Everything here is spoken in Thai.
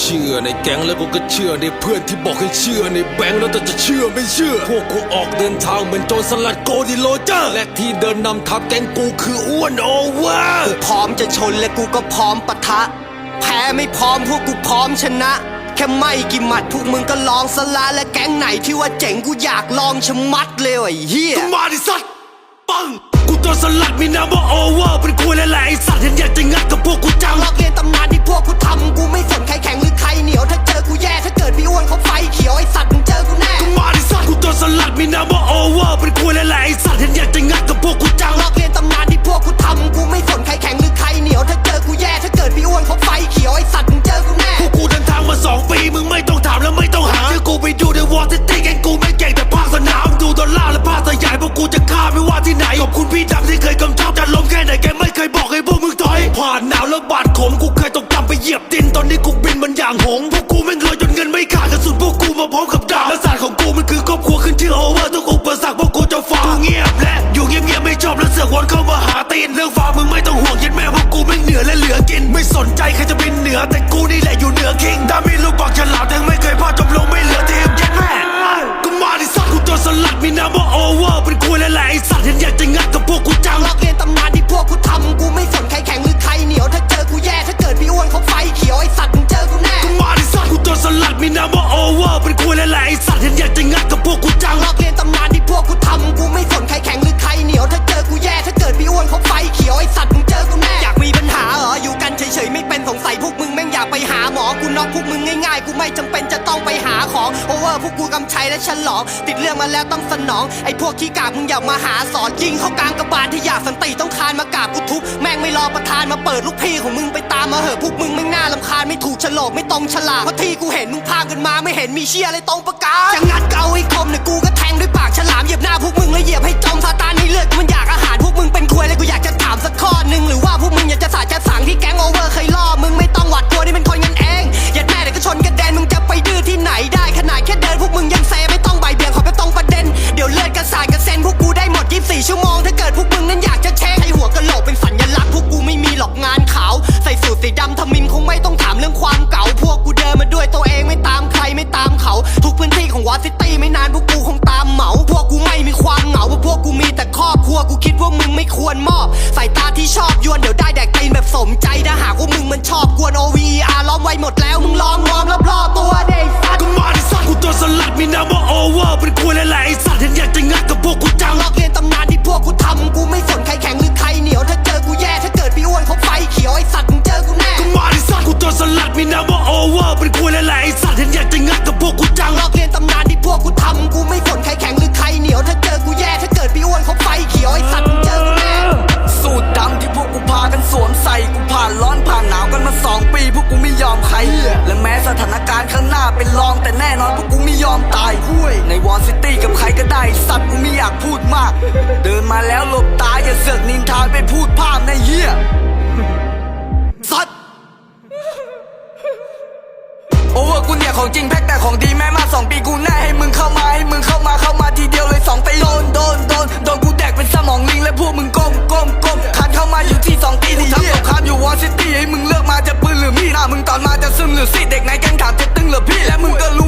ชื่อในแก๊งแล้วกูก็เชื่อในเพื่อนที่บอกให้เชื่อในแบงค์แล้วแต่จะเชื่อไม่เชื่อ พวกกูออกเดินทางเหมือนโจรสลัดโกดิโลเจอร์และที่เดินนำทัพแก๊งกูคืออ้วนโอเวอร์พร้อมจะชนและกูก็พร้อมปะทะ แพ้ไม่พร้อมพวกกูพร้อมชนะ แค่ไม่กี่หมัดพวกมึงก็ลองสละและแก๊งไหนที่ว่าเจ๋งกูอยากลองชะมัดเลยไอ้เหี้ยก็มาดิสัตว์ปังกูโดนสลัดมีน้ำว่าโอเวอร์เป็นคุ มีน้ำว่าโอเวอร์เป็นคุยและหละไอสัตว์เห็นอยากจะงัดกับพวกกูจังลอกเรียนตำนานที่พวกกูทำกูไม่สนใครแข็งหรือใครเหนียวถ้าเจอกูแย่ถ้าเกิดพี่อ้วนเขาไฟเขียวไอสัตว์มึงเจอกูแน่พวกกูเดินทางมาสองปีมึงไม่ต้องถามและไม่ต้องหาที่กูไปดูในวอร์ซิตี้แกงกูไม่เก่งแต่ภาคสนามดูดอลลาร์และภาคสยายพวกกูจะฆ่าไม่ว่าที่ไหนขอบคุณพี่ดำที่เคยกำชับจะล้มแค่ไหนแกไม่เคยบอกให้พวกมึงถอยผ่านหนาวแล้วบาดขมกูเคยต้องกำไปเหยียบดินตอนนี้กูบินมันอย่างหงส์พวก ตีนเรื่องฟ้ามึงไม่ต้องห่วงยันแม่ว่ากูไม่เหนือและเหลือกิน ไม่สนใจ กูไม่จำเป็นจะต้องไปหาของโอเวอร์พวกกูกำชัยและฉลอง ติดเรื่องมาแล้วต้องสนอง ไอ้พวกขี้กากมึงอย่ามาหาสอนยิงเข้ากลางกระบาลที่อยากสันติต้องคานมากราบกูทุบแม่งไม่รอประธานมาเปิดลูกพี่ของมึงไปตามมาเหอะพวกมึงไม่น่าลำคาญไม่ถูกฉลกไม่ตรงฉลากเพราะที่กูเห็นมึงพากันมาไม่เห็นมีเชี่ยอะไรตรงประกาศจะงัดเกาให้คมเนี่ยกูก็แทงด้วยปากฉลามเหยียบหน้าพวกมึงแล้วเหยียบให้จมซาตานให้เลือดกูมันอยากอาหารพวกมึงเป็นควยเลยกูอยากจะถามสักข้อ ไม่ควรมอบ สายตาที่ชอบยวนเดี๋ยวได้แดกตีนแบบสมใจถ้าหากว่ามึงมันชอบกวน OVR ล้อมไว้หมดแล้วมึงล้อมล้อมรอบๆตัวเด็กสัตว์ก็มาดิสัตว์กูตัวสลัดมีน้ำว่าโอเวอร์เป็นคุยและแหละไอสัตว์เห็นอยากจะงัดกับพวกกูจังลอกเรียนตำนานที่พวกกูทำกูไม่สนใครแข็งหรือใครเหนียวถ้าเจอกูแย่ถ้าเกิดพี่อ้วนเขาไฟเขียวไอ้สัตว์มึงเจอกูแน่ก็มาดิสัตว์กูตัวสลัดมีน้ำว่าโอเวอร์เป็นคุยและแหละไอสัตว์เห็นอยากจะงัดกับพวกกูจังลอกเรียนตำนานที่พวกกูทำกูไม่สนใครแข็งหรือใครเหนียวถ้าเจอกูแย่ถ้าเกิดพี่อ้วนเขาไฟเขียวไอ้สัตว์ ยอมใคร และแม้สถานการณ์ข้างหน้าเป็นรองแต่แน่นอนพวกกูไม่ยอมตายในวอลซิตี้กับใครก็ได้สัตว์กูไม่อยากพูดมาก เดินมาแล้วหลบตาอย่าเสือกนินทาไปพูดภาพในเหี้ย แกงถามเจ็ดตึงเหรอพี่และมึงก็รู้